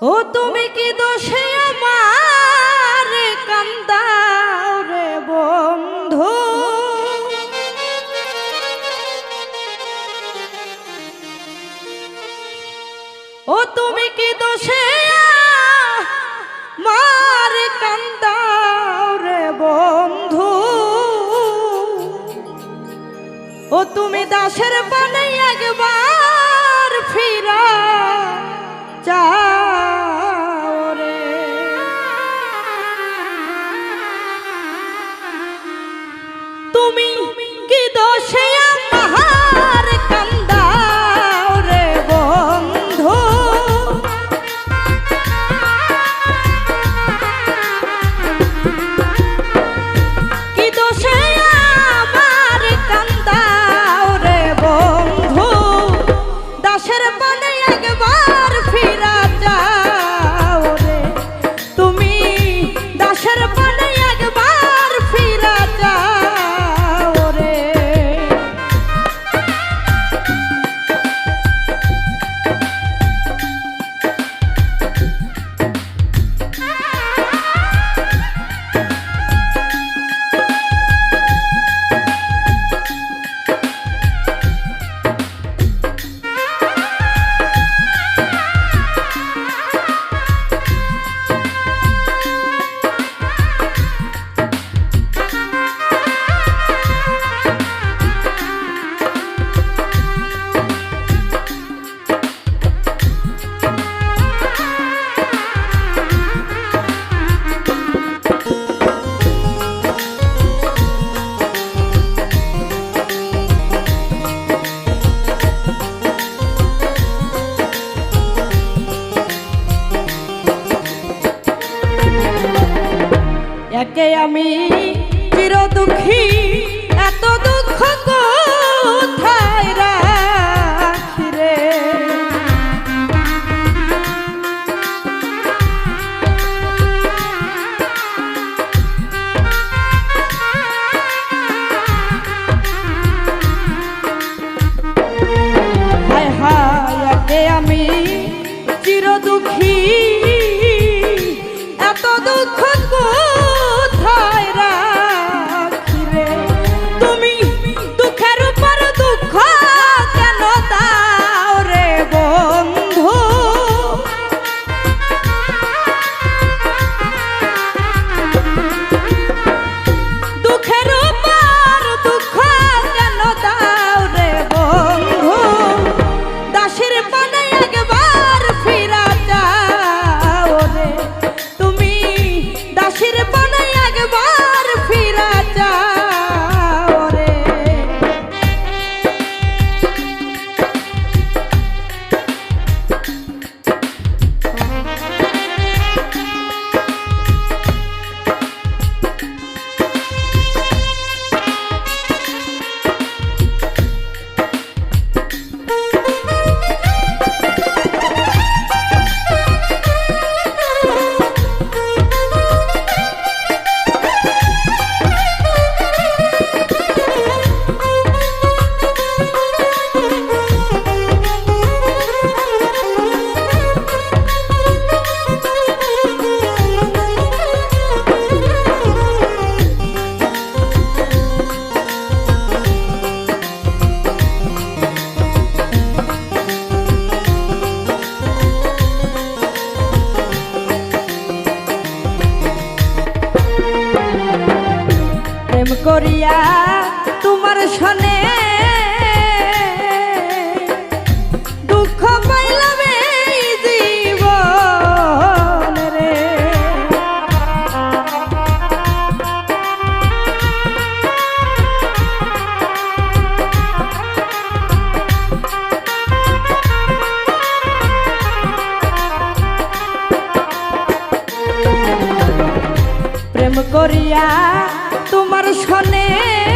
ও তুমি কি দোষে আমার কান্দাও রে বন্ধু? ও তুমি কি দোষে মার কান্দাও রে বন্ধু? ও তুমি দাসের পানে একবার ফিরা চা একে আমি চির দুঃখী এত দুঃখ করিয়া তোমার সনে দুঃখ পাইলাম এই রে। প্রেম করিয়া দর্শনে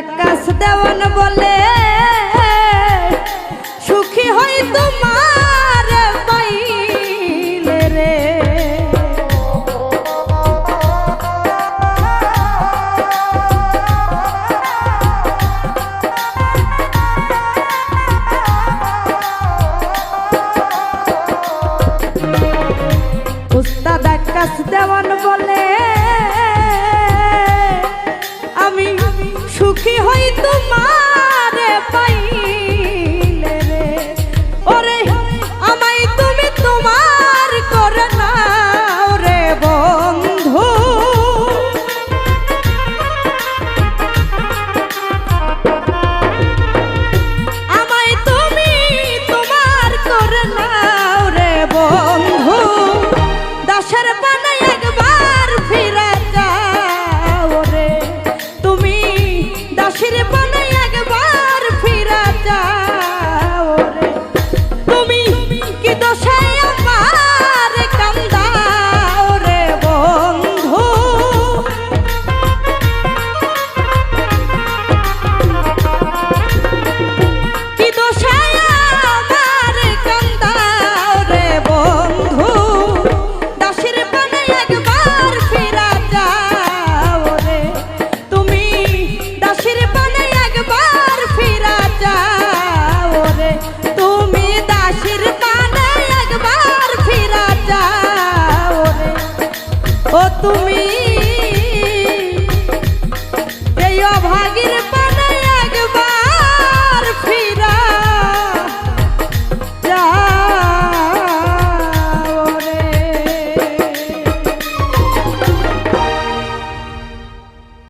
বাকাশ দেওয়ান বলে সুখী হই তোমার পাইলে রে। উস্তাদ আকাশ দেওয়ান বলে সুখী হই তোমার